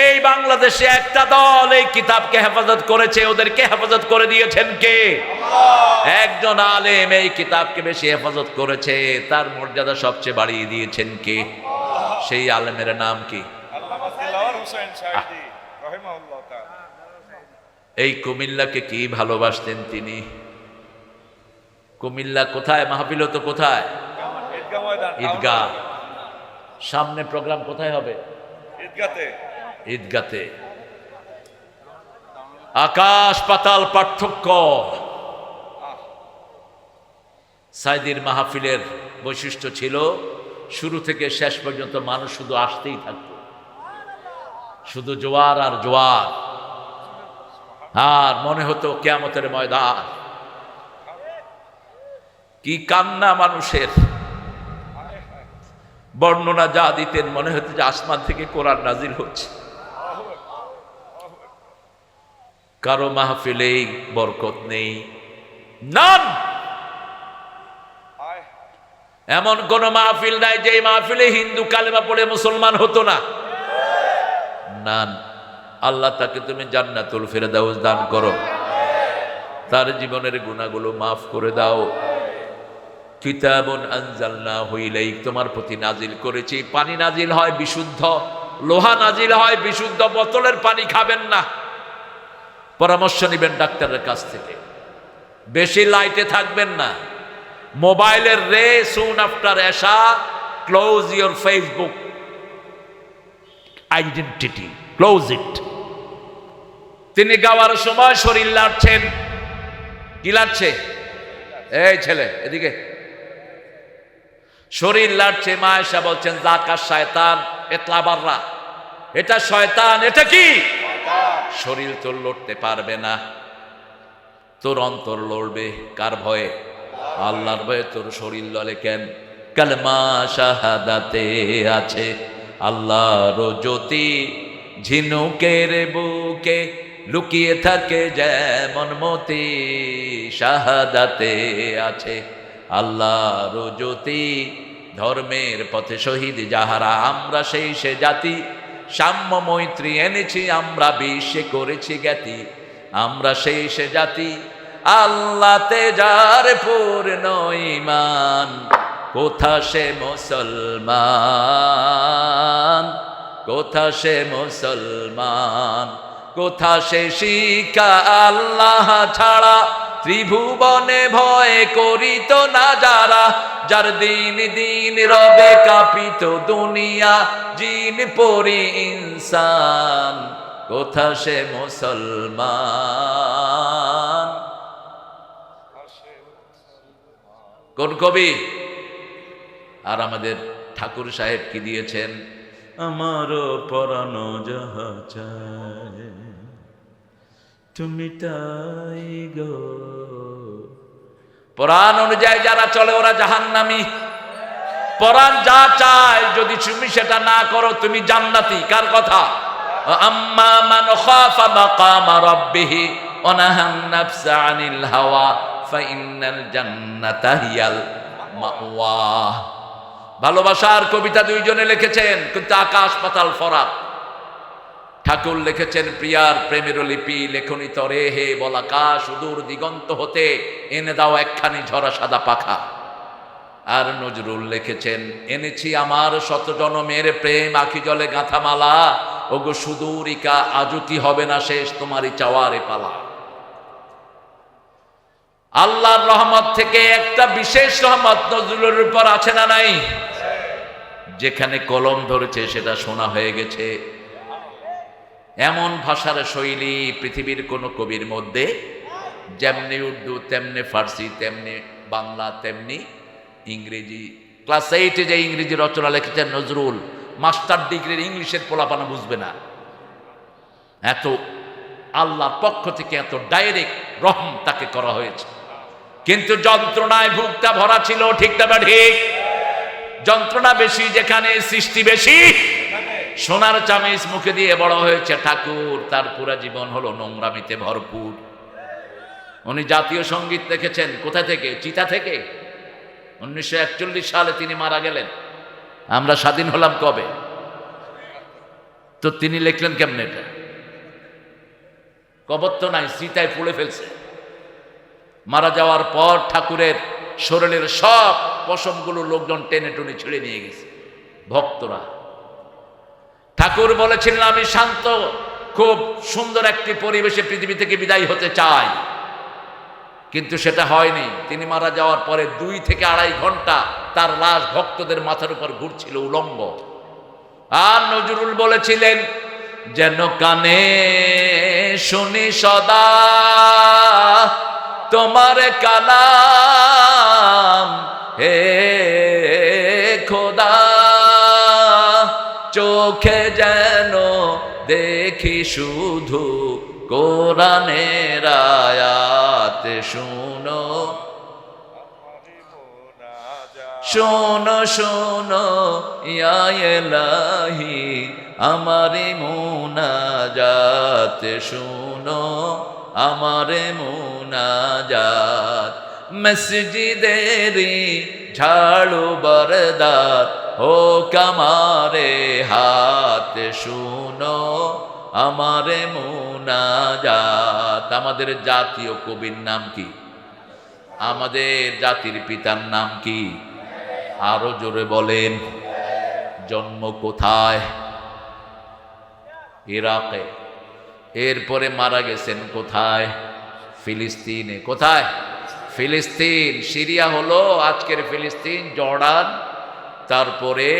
এই বাংলাদেশে একটা দল এই কিতাবকে হেফাজত করেছে, ওদেরকে হেফাজত করে দিয়েছেন কে? একজন আলেম এই কিতাবকে বেশি হেফাজত করেছে, তার মর্যাদা সবচেয়ে বাড়িয়ে দিয়েছেন কে? সেই আলেমের নাম কি? এই কুমিল্লাকে কি ভালোবাসতেন তিনি? কুমিল্লা কোথায়? মাহফিল তো কোথায়? ঈদগাহ। সামনে প্রোগ্রাম কোথায় হবে? ঈদগাতে। আকাশ পাতাল পার্থক্য। সাইদির মাহফিলের বৈশিষ্ট্য ছিল, শুরু থেকে শেষ পর্যন্ত মানুষ শুধু আসতেই থাকত। শুধু জোয়ার আর জোয়ার। আর মনে হতো কেয়ামতের ময়দান। কি কান্না মানুষের। বর্ণনা যা দিতেন, মনে হতো যে আসমান থেকে কোরআন নাজিল হচ্ছে। কারও মাহফিলেই বরকত নেই। নান এমন কোন মাহফিল নাই যে মাহফিলে হিন্দু কালেমা পড়ে মুসলমান হতো না। নান আল্লাহ তাকে তুমি জান্নাতুল ফেরদাউস দান করো। তার জীবনের গুণাগুলো মাফ করে দাও। কিতাবন আনজালনা হইলেই তোমার প্রতি নাজিল করেছি। পানি নাজিল হয় বিশুদ্ধ। লোহা নাজিল হয় বিশুদ্ধ। বোতলের পানি খাবেন না। পরামর্শ নেবেন ডাক্তারের কাছ থেকে। বেশি লাইটে থাকবেন না। মোবাইলের রে সুন আফটার এসা close your Facebook identity close it তিনি গাওয়ার সময় শরীর লাড়ছেন। কি লাড়ছে? এই ছেলে, এদিকে। শরীর লাড়ছে, মা এসা বলছেন জাকা শয়তান এতলাবাররা এটা শয়তান, এটা কি? শরীর তোর লড়তে পারবে না। তোর অন্তর লড়বে কার ভয়ে? আল্লাহর ভয়ে তোর শরীর লড়ে কেন? কালমা শাহাদাতে আছে আল্লাহর জ্যোতি। ঝিনুকের বুকে লুকিয়ে থাকে যেমন মতি। শাহাদাতে আছে আল্লাহর জ্যোতি। ধর্মের পথে শহীদ যাহারা, আমরা সেই সে জাতি। সাম্য মৈত্রী এনেছি, আমরা বিশ্বে করেছি জ্ঞাতি, আমরা সেই সে জাতি। আল্লাতে যার পূর্ণ কোথা সে মুসলমান? কোথা সে মুসলমান? কোথা সে শিকা আল্লাহ ছাড়া ত্রিভুবনে ভয় করিত না যারা, যার দিন দিন রবে কাপিত দুনিয়া, জিন পরি ইনসান, কোথা সে মুসলমান? কোন কবি? আর আমাদের ঠাকুর সাহেব কি দিয়েছেন? আমারও পরানো যাহা চায়। তুমি তাই গো। পরাণ অনুযায়ী যারা চলে, ওরা জাহান্নামি। পরাণ যা চায়, যদি তুমি সেটা না করো, তুমি জান্নাতি। কার কথা? আম্মা মান ভালোবাসার কবিতা দুইজনে লিখেছেন, কিন্তু আকাশ পাতাল ফরাক ঠাকুর লিখেছেন, প্রিয়ার প্রেমের লিপি লেখনি তরে, হে বলাকা, সুদূর দিগন্ত হতে, এনে দাও একখানি ঝরা সাদা পাখা। আর নজরুল লিখেছেন, এনেছি আমার শত জনমের প্রেম, আখি জলে গাঁথামালা ওগো সুদূরিকা, আজও কি হবে না শেষ তোমারই চাওয়ারে পালা? আল্লাহর রহমত থেকে একটা বিশেষ রহমত নজরুলের উপর আছে না নাই? যেখানে কলম ধরেছে, সেটা শোনা হয়ে গেছে। এমন ভাষার শৈলী পৃথিবীর কোনো কবির মধ্যে, যেমনি উর্দু, তেমনি ফার্সি, তেমনি বাংলা, তেমনি ইংরেজি। ক্লাস এইটে যে ইংরেজি রচনা লিখেছেন নজরুল, মাস্টার ডিগ্রির ইংলিশের পোলাপানা বুঝবে না। এত আল্লাহর পক্ষ থেকে এত ডাইরেক্ট রহম তাকে করা হয়েছে। কিন্তু যন্ত্রণায় ভুগটা ভরা ছিল ঠিক না ঠিক? যন্ত্রণা বেশি, যেখানে সৃষ্টি বেশি সোনার চামিচ মুখে দিয়ে বড় হয়েছে ঠাকুর, তার পুরা জীবন হলো নোংরামিতে ভরপুর। উনি জাতীয় সংগীত দেখেছেন, কোথা থেকে? চিতা থেকে। উনিশশো একচল্লিশ সালে তিনি মারা গেলেন। আমরা স্বাধীন হলাম কবে? তো তিনি লিখলেন কেমনে এটা? কবর তো নাই সীতায় পুড়ে ফেলছে। মারা যাওয়ার পর ঠাকুরের শরীরের সব পশমগুলো লোকজন টেনে টুনে ছিঁড়ে নিয়ে গেছে। ভক্তরা। ঠাকুর বলেছিলেন আমি শান্ত। খুব সুন্দর একটি পরিবেশে পৃথিবী থেকে বিদায় হতে চাই। কিন্তু সেটা হয়নি। তিনি মারা যাওয়ার পরে দুই থেকে আড়াই ঘণ্টা তার লাশ ভক্তদের মাথার উপর ঘুরছিল উলঙ্গ আর নজরুল বলেছিলেন, যেন কানে শুনি সদা তোমার কালাম, হে চোখে যেন দেখি শুধু কোরআনের আয়াত। শুনো, শোনো শোনো, ইয়া এলাহি আমারে মুনাজাত। শোনো, আমারে মুনাজাত। মসজিদেরি ঝাড়ু বরদার ও কামারে হাত, শুনো আমারে মুনাজাত। আমাদের জাতীয় কবির নাম কি? আমাদের জাতির পিতার নাম কি? আরও জোরে বলেন, জন্ম কোথায়? ইরাকে। এরপরে মারা গেছেন কোথায়? ফিলিস্তিনে। কোথায়? ফিলিস্তিন, সিরিয়া হলো আজকের ফিলিস্তিন, জর্ডান, তারপরে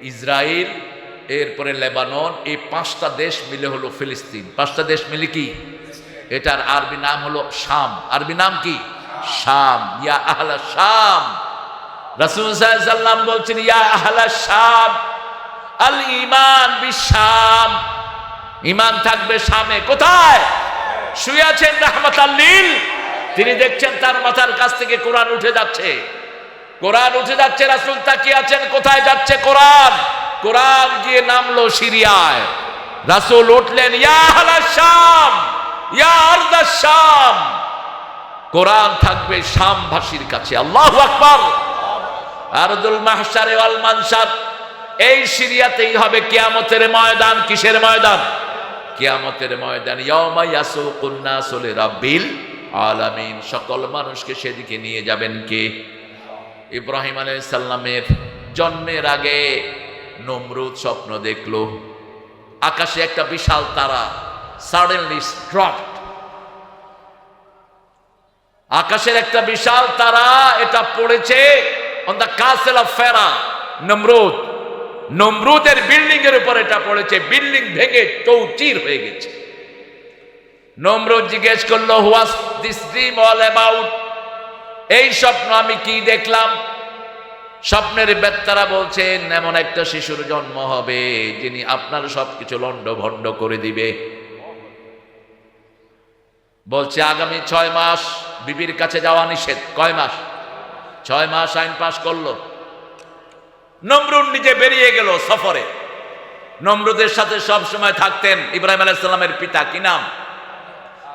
ইসরায়েল এরপরে লেবানন, এই পাঁচটা দেশ মিলে হলো ফিলিস্তিন। পাঁচটা দেশ মিলে কি? এটার আরবি নাম হলো শাম। আরবি নাম কি? শাম। ইয়া আহলা শাম। রাসূল সাল্লাম বলছেন, ইয়া আহলা শাম, আল ঈমান বিশাম ঈমান থাকবে শামে। কোথায়? শুয়ে আছেন রাহমাতাল্লিল তিনি দেখছেন তার মাথার কাছ থেকে কোরআন উঠে যাচ্ছে। কোরআন উঠে যাচ্ছে, রাসূল তাকিয়ে আছেন, কোথায় যাচ্ছে কোরআন? কোরআন গিয়ে নামলো সিরিয়ায়। রাসূল উঠলেন শাম শাম। কোরআন থাকবে শামভাষীর কাছে, আল্লাহ আকবার। আরদুল মাহশারে ওয়াল মানসার, এই সিরিয়াতেই হবে কিয়ামতের ময়দান। কিসের ময়দান? কিয়ামতের ময়দান, ইয়াউমা ইয়াসুকুন নাসু লিরাব্বিল আলামিন, সকল মানুষকে সেদিকে নিয়ে যাবেন কে? ইব্রাহিম আলাইহিস সালামের জন্মের আগে নমরুদ স্বপ্ন দেখল। আকাশে একটা বিশাল তারা সাডেনলি ড্রপড আকাশের একটা বিশাল তারা, এটা পড়েছে অন দ্য কাসেল অফ ফেরা নমরুদ। নমরুদের বিল্ডিং এর উপর এটা পড়েছে বিল্ডিং ভেঙে চৌচির হয়ে গেছে। নমরুদ জিজ্ঞেস করল what's this dream all about এই স্বপ্ন আমি কি দেখলাম? স্বপ্নের বেত্তারা বলছেন, এমন একটা শিশুর জন্ম হবে যিনি আপনার সবকিছু লন্ড ভন্ড করে দিবে। বলছে, আগামী ছয় মাস বিবির কাছে যাওয়া নিষেধ। কয় মাস? ছয় মাস আইন পাশ করল। নমরুদ নিজে বেরিয়ে গেল সফরে। নমরুদের সাথে সব সময় থাকতেন ইব্রাহিম আলাইসাল্লামের পিতা। কি নাম?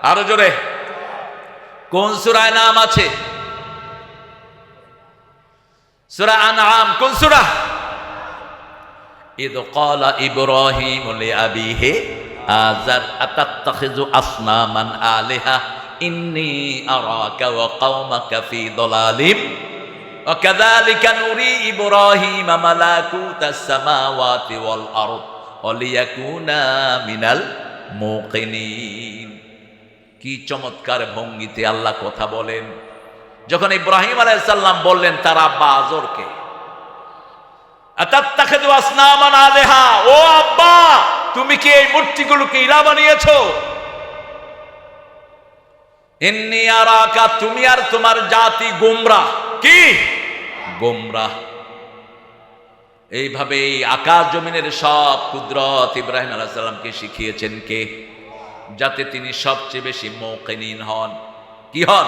আরো জোরে কোন সুরায় নাম আছে সুরা আনআম কোন সুরা إذ قال إبراهيم لأبيه آزر أتتخذ أصناما آلهة إني أراك وقومك في ضلال وكذلك نري إبراهيم ملكوت السماوات والأرض وليكونا من الموقنين কি চমৎকার ভঙ্গিতে আল্লাহ কথা বলেন। যখন ইব্রাহিম আলাইসাল্লাম বললেন, তার আব্বা আজরকে ও আব্বা, তুমি আর তোমার জাতি গোমরা। কি? গোমরা। এইভাবে আকাশ জমিনের সব কুদরত ইব্রাহিম আলাহ সাল্লামকে শিখিয়েছেন কে? যাতে তিনি সবচেয়ে বেশি মৌকিনিন হন। কি হন?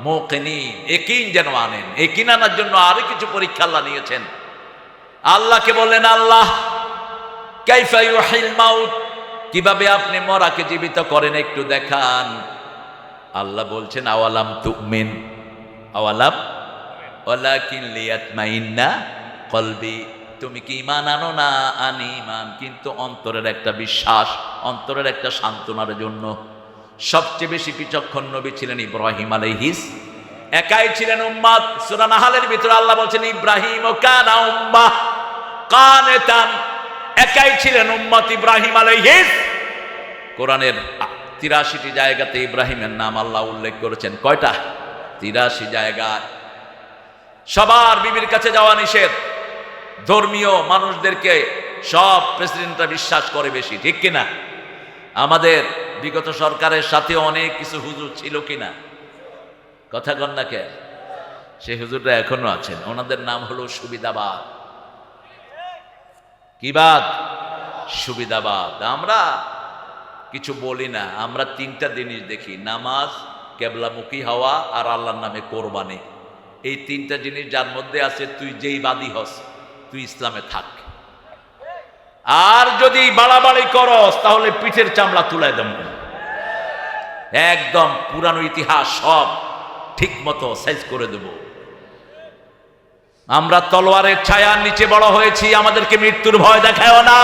মৌকিনিন একিন যেন আনেন। একিন আনার জন্য আরও কিছু পরীক্ষা আল্লাহ নিয়েছেন। আল্লাহকে বললেন, আল্লাহ কীভাবে আপনি মরাকে জীবিত করেন একটু দেখান। আল্লাহ বলছেন, আওয়ালাম তুমিন? আওয়ালাম? কলবি তুমি কি ইমান আনো না? আনি ইমান কিন্তু অন্তরের একটা বিশ্বাস, অন্তরের একটা সান্ত্বনার জন্য। সবচেয়ে বেশি বিচক্ষণ নবী ছিলেন ইব্রাহিম আলাইহিস। একাই ছিলেন উম্মাদ। সূরা নাহালের ভিতরে আল্লাহ বলছেন, ইব্রাহিম ও কানা উম্মা কানেতান। একাই ছিলেন উম্মত ইব্রাহিম আলাইহিস। কোরআনের তিরাশিটি জায়গাতে ইব্রাহিমের নাম আল্লাহ উল্লেখ করেছেন। কয়টা? তিরাশি জায়গায়। সবার বিবির কাছে যাওয়া নিষেধ। ধর্মীয় মানুষদেরকে সব প্রেসিডেন্টরা বিশ্বাস করে বেশি, ঠিক কিনা? আমাদের বিগত সরকারের সাথে অনেক কিছু হুজুর ছিল কিনা? কথা কন না কে সেই হুজুররা এখনও আছেন। ওনাদের নাম হলো সুবিধাবাদ। কি বাদ? সুবিধাবাদ। আমরা কিছু বলি না। আমরা তিনটা জিনিস দেখি। নামাজ, কেবলামুখী হওয়া আর আল্লাহর নামে কোরবানি। এই তিনটা জিনিস যার মধ্যে আছে, তুই যেই বাদী হস। তুই ইসলামে থাক। আর যদি বাড়াবাড়ি করস, তাহলে পিঠের চামড়া তুলে দেব। একদম পুরানো ইতিহাস সব ঠিক মতো সাইজ করে দেব। আমরা তলোয়ারের ছায়ার নিচে বড় হয়েছি, আমাদেরকে মৃত্যুর ভয় দেখায় না।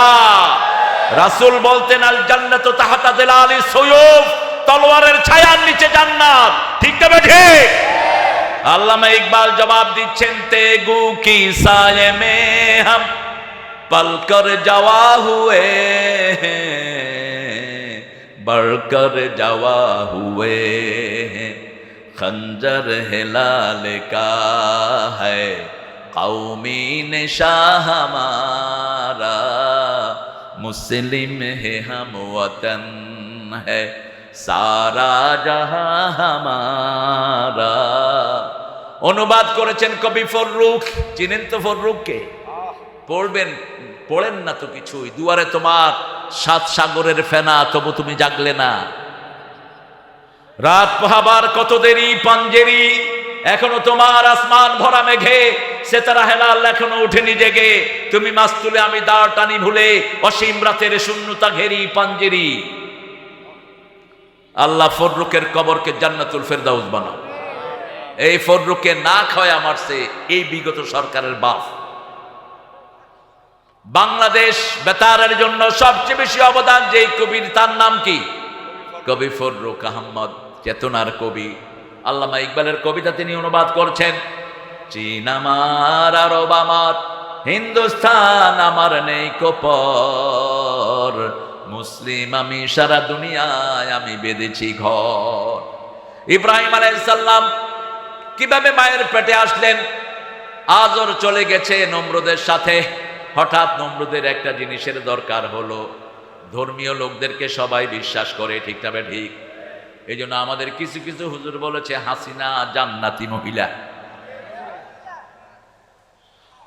রাসূল বলতেন আল জান্নাতু তাহাতা দিলালি সুয়ুফ, তলোয়ারের ছায়ার নিচে জান্নাত। ঠিক তবে ঠিক আল্লামা ইকবাল জবাব দিচ্ছেন তেগু কি সায়ে মে হাম পলকর যাওয়া হুয়ে बढ़कर जवा हुए हैं खंजर हिलाल का है कौमी निशा हमारा मुस्लिम है हम वतन है সারা জাহা হামারা অনুবাদ করেছেন কবি ফররুখ। চিনেন তো ফররুখকে? পড়বেন, পড়েন না তো কিছুই দুয়ারে তোমার সাত সাগরের ফেনা, তবু তুমি জাগলে না। রাত পাহাবার কত দেরি, পাঞ্জেরি। এখনও তোমার আসমান ভরা মেঘে, সেতারা হেলাল এখনও উঠেনি জেগে। তুমি মাছ তুলে আমি দাঁড় টানি ভুলে, অসীম রাতের শূন্যতা ঘেরি পাঞ্জেরি। আল্লাহ ফররুকের কবরকে জান্নাতুল ফেরদাউস বানাও। এই ফররুকে না খাওয়া মারছে এই বিগত সরকারের বাপ। বাংলাদেশ বেতারের জন্য সবচেয়ে বেশি অবদান যেই কবির, তার নাম কি? কবি ফররুক আহমদ, চেতনার কবি। আল্লামা ইকবালের কবিতা তিনি অনুবাদ করছেন, চীন আমার, আরব আমার, হিন্দুস্তান আমার নেই কপর। মুসলিম আমি সারা দুনিয়ায় আমি বেঁধেছি ঘর। ইব্রাহিম আলাইসাল্লাম কীভাবে মায়ের পেটে আসলেন? আজর চলে গেছে নম্রদের সাথে। হঠাৎ নম্রদের একটা জিনিসের দরকার হলো। ধর্মীয় লোকদেরকে সবাই বিশ্বাস করে, ঠিক ঠিক। এই জন্য আমাদের কিছু কিছু হুজুর বলেছে, হাসিনা জান্নাতি মহিলা।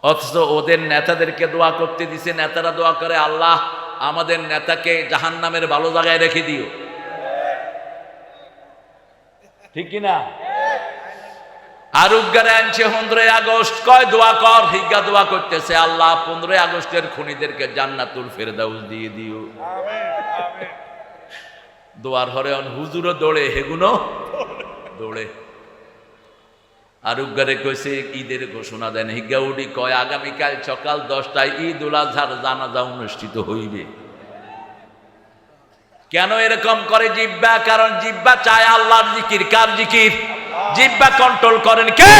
অথচ ওদের নেতাদেরকে দোয়া করতে দিছে, নেতারা দোয়া করে, আল্লাহ, আমাদের নেতাকে জাহান্নামের ভালো জায়গায় রেখে দিও। ঠিক কিনা? আরুগারে আনছে পনেরোই আগস্ট। কয় দোয়া কর? হিজ্ঞা দোয়া করতেছে, আল্লাহ, পনেরোই আগস্টের খুনিদেরকে জান্নাতুল ফেরদাউস দিয়ে দিও। দোয়ার হরে অন, হুজুরও দৌড়ে হেগুনো দৌড়ে। আরুগারে কইছে, ঈদের ঘোষণা দেন। হিজ্ঞা উডি কয়, আগামীকাল সকাল দশটায় ঈদ উল আজহার জানাজা অনুষ্ঠিত হইবে। কেন এরকম করে জিব্বা? কারণ জিব্বা চায় আল্লাহর জিকির। কার জিকির? জিব্বা কন্ট্রোল করেন কে?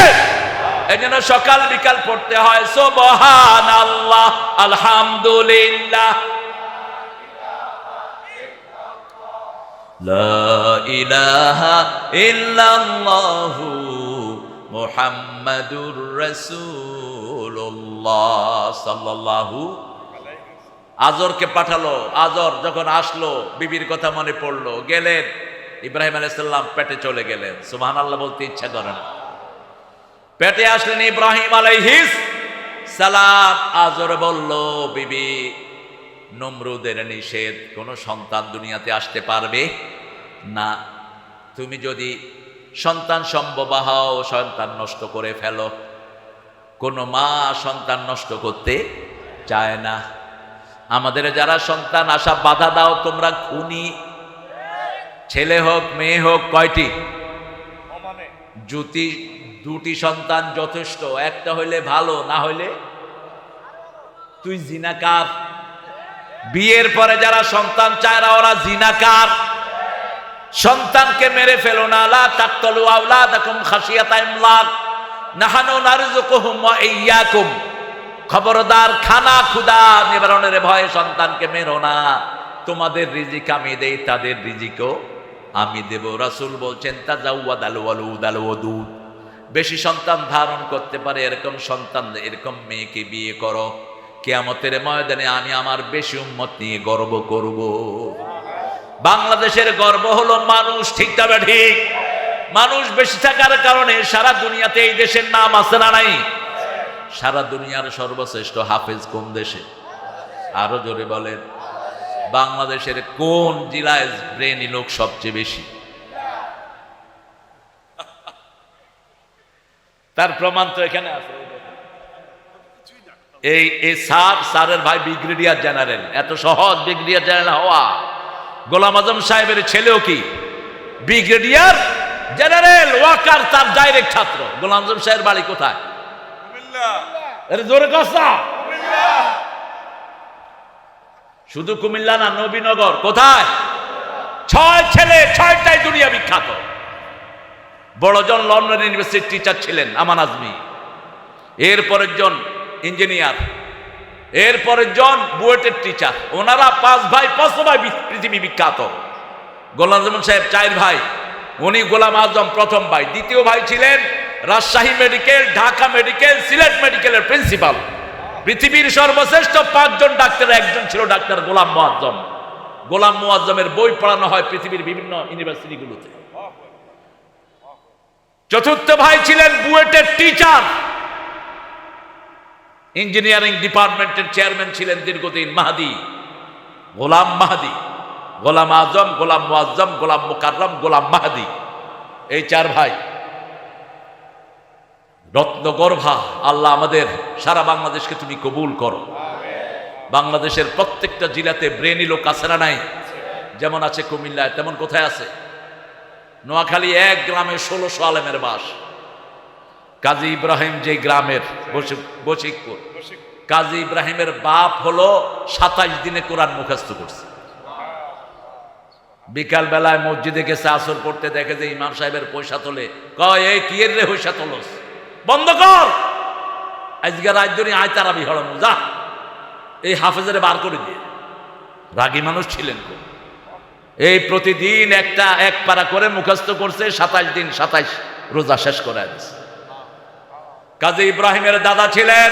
এই জন্য সকাল বিকাল পড়তে হয় সোবহান আল্লাহ আলহামদুলিল্লাহ মুহাম্মাদুর আজরকে পাঠালো, আজর যখন আসলো, বিবির কথা মনে পড়ল, গেলেন। ইব্রাহিম আলাইসাল্লাম পেটে চলে গেলেন। সুবহান আল্লাহ বলতে ইচ্ছা করেন পেটে আসলেন ইব্রাহিম আলাইহিস সালাম। আজর বলল, বিবি, নমরুদের নিষেধ, কোনো সন্তান দুনিয়াতে আসতে পারবে? না। তুমি যদি সন্তান সম্ভব হও, সন্তান নষ্ট করে ফেলো। কোনো মা সন্তান নষ্ট করতে চায় না। আমাদের যারা সন্তান আসা বাধা দাও, তোমরা খুনি ছেলে হোক মেয়ে হোক কয়টি? জুতি দুটি সন্তান যথেষ্ট একটা হইলে ভালো না হইলে? তুই জিনাকার। বিয়ের পরে যারা সন্তান চায় না ওরা জিনাকার। সন্তানকে মেরে ফেলো না লা তাকতালু আওলাদাকুম খাশিয়াতা ইমলাক নাহানু নারযুকুহুম ওয়া ইয়্যাকুম খবরদার খানা ক্ষুধা নিবারণের ভয়ে সন্তানকে মেরো না। তোমাদের রিজিক আমি দেই তাদের রিজিকও আমি দেব, রাসুল বলছেন আল ওয়ালুদ আল ওয়াদুদ। বেশি সন্তান ধারণ করতে পারে এরকম সন্তান, এরকম মেয়েকে বিয়ে করো। কেয়ামতের ময়দানে আমি আমার বেশি উন্মত নিয়ে গর্ব করব। বাংলাদেশের গর্ব হলো মানুষ, ঠিক তবে ঠিক? মানুষ বেশি থাকার কারণে সারা দুনিয়াতে এই দেশের নাম আছে না নাই? সারা দুনিয়ার সর্বশ্রেষ্ঠ হাফেজ কোন দেশে? আরও জোরে বলেন। বাংলাদেশের কোন জেলায় ব্রেনি লোক সবচেয়ে বেশি? তার প্রমাণ তো এখানে আছে। এই এই স্যার স্যারের ভাই ব্রিগেডিয়ার জেনারেল। এত সহজ ব্রিগেডিয়ার জেনারেল হওয়া। গোলাম আজম সাহেবের ছেলেও কি? ব্রিগেডিয়ার জেনারেল ওয়াকার তার ডাইরেক্ট ছাত্র। গোলাম আজম সাহেবের বাড়ি কোথায়? জোরে কুমিল্লা শুধু কুমিল্লা না, নবীনগর, কোথায়? ছয় ছেলে, ছয়টাই দুনিয়া বিখ্যাত। বড়জন লন্ডন ইউনিভার্সিটির টিচার ছিলেন, আমান আজমি। এরপরের জন ইঞ্জিনিয়ার। এরপরের জন বুয়েটের টিচার ওনারা পাঁচ ভাই পাঁচ ভাই পৃথিবী বিখ্যাত। গোলাম সাহেব চার ভাই, উনি গোলাম আজম প্রথম ভাই। দ্বিতীয় ভাই ছিলেন রাজশাহী মেডিকেল, ঢাকা মেডিকেল, সিলেট মেডিকেলের প্রিন্সিপাল। পৃথিবীর সর্বশ্রেষ্ঠ পাঁচজন ডাক্তার, একজন ছিল ডাক্তার গোলাম মোয়াজ্জম। গোলাম মোয়াজ্জমের বই পড়ানো হয় পৃথিবীর বিভিন্ন ইউনিভার্সিটিগুলোতে। চতুর্থ ভাই ছিলেন বুয়েটের টিচার। ইঞ্জিনিয়ারিং ডিপার্টমেন্টের চেয়ারম্যান ছিলেন দীর্ঘদিন মাহাদি। গোলাম মাহাদি। গোলাম আজম, গোলাম মুআজ্জম গোলাম মুকাররম, গোলাম মাহাদি। এই চার ভাই রত্নগর্ভা, আল্লাহ আমাদের সারা বাংলাদেশকে তুমি কবুল করো। বাংলাদেশের প্রত্যেকটা জেলাতে ব্রেনি লোক আছে নাই? যেমন আছে কুমিল্লায়, তেমন কোথায় আছে? নোয়াখালী এক গ্রামে ষোলোশো আলেমের বাস। কাজী ইব্রাহিম যে গ্রামের, বসি- বশিকপুর কাজী ইব্রাহিমের বাপ হলো সাতাইশ দিনে কোরআন মুখস্থ করছে। বিকাল বেলায় মসজিদে গেছে, আসর পড়তে দেখে যে ইমাম সাহেবের পয়সা তোলে। কয় কি এর রে পয়সা তোলস? বন্ধ কর। আজকে রাত ধরে আয় তারা বিহড়ানো যা। এই হাফেজের বার করে দিয়ে রাগী মানুষ ছিলেন খুব এই প্রতিদিন একটা এক পারা করে মুখস্থ করছে, সাতাইশ দিন সাতাইশ রোজা শেষ করে কাজী ইব্রাহিমের দাদা ছিলেন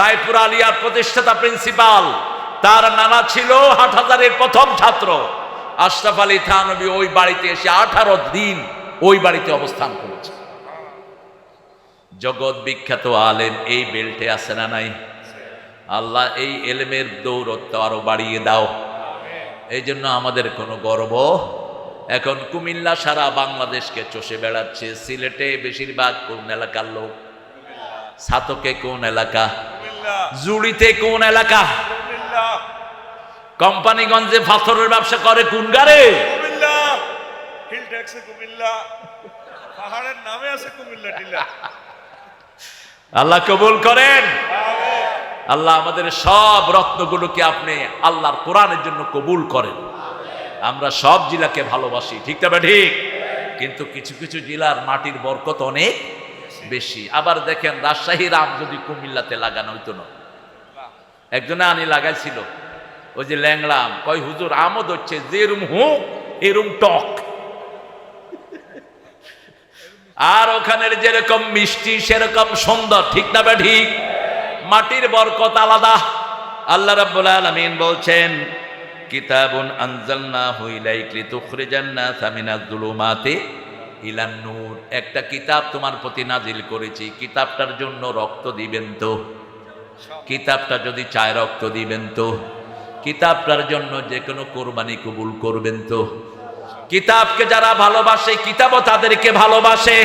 রায়পুর আলিয়ার প্রতিষ্ঠাতা প্রিন্সিপাল। তার নানা ছিল হাটহাজারের প্রথম ছাত্র। আশরাফ আলী থানবী ওই বাড়িতে এসে আঠারো দিন ওই বাড়িতে অবস্থান করেছে। জগৎ বিখ্যাত আলেম, এই বেল্টে আছে না নাই? আল্লাহ এই এলেমের দৌরত্ব আরও বাড়িয়ে দাও। এই জন্য আমাদের কোনো গর্ব। এখন কুমিল্লা সারা বাংলাদেশকে চষে বেড়াচ্ছে, সিলেটে বেশিরভাগ কোন এলাকার লোক? সাতকে কোন এলাকা? জুড়িতে কোন এলাকা? কোম্পানিগঞ্জে পাথরের ব্যবসা করে কোন গারে কুমিল্লা। পাহাড়ের নামে আছে কুমিল্লা টিলা। আল্লাহ কবুল করেন। আল্লাহ আমাদের সব রত্নগুলোকে আপনি আল্লাহর কোরআনের জন্য কবুল করেন। আমরা সব জেলাকে ভালোবাসি, ঠিক তবে ঠিক? কিন্তু কিছু কিছু জেলার মাটির বরকত অনেক বেশি। আবার দেখেন রাজশাহীর আম যদি কুমিল্লাতে লাগানো হইতো না। একজনে আনি লাগাইছিল, ওই যে ল্যাংড়া আম। কয়, হুজুর, আমও ধরছে যেরুম হুক এরুম টক। আর ওখানের যেরকম মিষ্টি, সেরকম সুন্দর, ঠিক না ঠিক? মাটির বরকত আলাদা। আল্লাহ রাব্বুল আলামিন বলছেন, কিতাবুন আনজালনাহু ইলাইকা লিতুখরিজান নাসা মিনাজ যুলুমাতি ইলান নূর। একটা কিতাব তোমার প্রতি নাজিল করেছি। কিতাবটার জন্য রক্ত দিবেন তো? কিতাবটা যদি চায় রক্ত দিবেন তো? কিতাবটার জন্য যে কোনো কোরবানি কবুল করবেন তো? কিতাবকে যারা ভালোবাসে কিতাবও তাদেরকে ভালোবাসে।